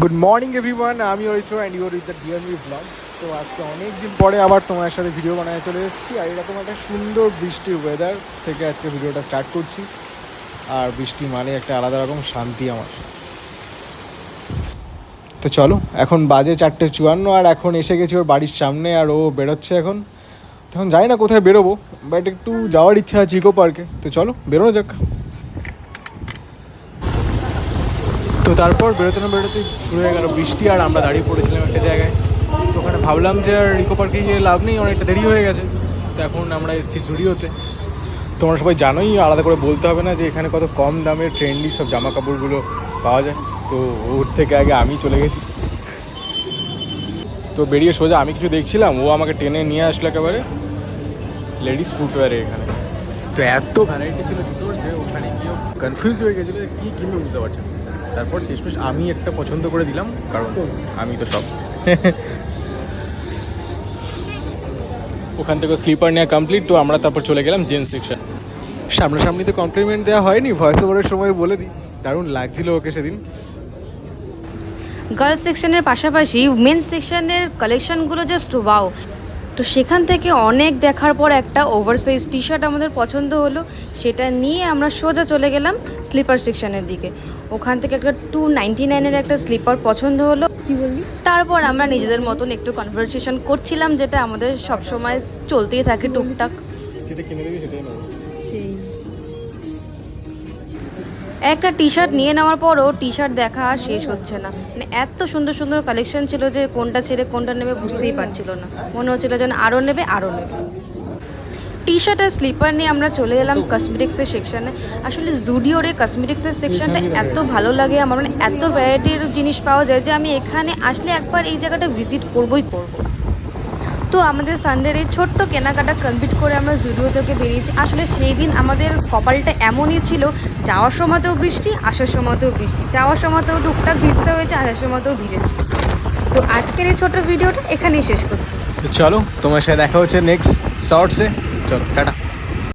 Good morning everyone আমি Aritra and you're with the dear me blogs তো আজকে অনেক দিন পরে আবার তোমার সাথে ভিডিও বানাতে চলে এসেছি আর এরকম একটা সুন্দর বৃষ্টির ওয়েদার থেকে আজকে ভিডিওটা স্টার্ট করছি। আর বৃষ্টি মানে একটা আলাদা রকম শান্তি আমার। তো চলো, এখন বাজে চারটে চুয়ান্ন আর এখন এসে গেছি ওর বাড়ির সামনে আর ও বেরোচ্ছে এখন। তখন জানি না কোথায় বেরোবো বাট একটু যাওয়ার ইচ্ছা আছে ইকো পার্কে তো চলো, বেরোনো যাক। তো তারপর বেরোতে না বেরোতে শুরু হয়ে গেল বৃষ্টি আর আমরা দাঁড়িয়ে পড়েছিলাম একটা জায়গায়। তো ওখানে ভাবলাম যে আর ইকো পার্কে গিয়ে লাভ নেই, অনেকটা দেরি হয়ে গেছে। তো এখন আমরা এসেছি জুডিওতে। তোমরা সবাই জানোই, আলাদা করে বলতে হবে না যে এখানে কত কম দামে ট্রেন্ডি সব জামা কাপড়গুলো পাওয়া যায়। তো ওর থেকে আগে আমি চলে গেছি। তো বেরিয়ে সোজা আমি কিছু দেখছিলাম, ও আমাকে টেনে নিয়ে আসলো একেবারে। লেডিস ফুটওয়্যারে এখানে। তো এত ভ্যারাইটি ছিল জুতোর যে ওখানে গিয়ে কনফিউজ হয়ে গেছিল যে কী কিনবে বুঝতে পারছি। তারপর শেষমেশ আমি একটা পছন্দ করে দিলাম কারণ আমি তো সব ওখান থেকে স্লিপার নেওয়া কমপ্লিট তো আমরা তারপর চলে গেলাম জেন্টস সেকশন সামনাসামনি তো কমপ্লিমেন্ট দেওয়া হয়নি ভয়েস ওভারের সময় বলে দিই। দারুণ লাগছিল ওকে সেদিন। গার্লস সেকশনের পাশাপাশি মেন সেকশনের কালেকশনগুলো জাস্ট ওয়াও তো সেখান থেকে অনেক দেখার পর একটা ওভারসাইজ টি শার্ট আমাদের পছন্দ হলো। সেটা নিয়ে আমরা সোজা চলে গেলাম স্লিপার সেকশনের দিকে। ওখান থেকে একটা টু নাইনটি নাইনের একটা স্লিপার পছন্দ হলো। কি বললি? তারপর আমরা নিজেদের মতন একটু কনভারসেশন করছিলাম যেটা আমাদের সবসময় চলতেই থাকে টুকটাক। একটা টি শার্ট নিয়ে নেওয়ার পরও টি শার্ট দেখা আর শেষ হচ্ছে না। মানে এত সুন্দর সুন্দর কালেকশন ছিল যে কোনটা ছেড়ে কোনটা নেবে বুঝতেই পারছিল না। মনে হচ্ছিল যেন আরও নেবে আরও নেবে। টি শার্ট আর স্লিপার নিয়ে আমরা চলে এলাম কসমেটিক্সের সেকশনে আসলে জুডিওর এই কসমেটিক্সের সেকশনটা এত ভালো লাগে আমার মানে এত ভ্যারাইটির জিনিস পাওয়া যায় যে আমি এখানে আসলে একবার এই জায়গাটা ভিজিট করবই করব। তো আমাদের সানডের এই ছোট্ট কেনাকাটা কমপ্লিট করে আমরা জুডিও থেকে বেরিয়েছি। আসলে সেই দিন আমাদের কপালটা এমনই ছিল, যাওয়ার সময়তেও বৃষ্টি, আসার সময়তেও বৃষ্টি। যাওয়ার সময়তেও টুকটাক ভিজতে হয়েছে, আসার সময়তেও ভিজেছে। তো আজকের এই ছোট্ট ভিডিওটা এখানেই শেষ করছি। তো চলো, তোমার সাথে দেখা হচ্ছে নেক্সট শর্টসে চলো, টাটা।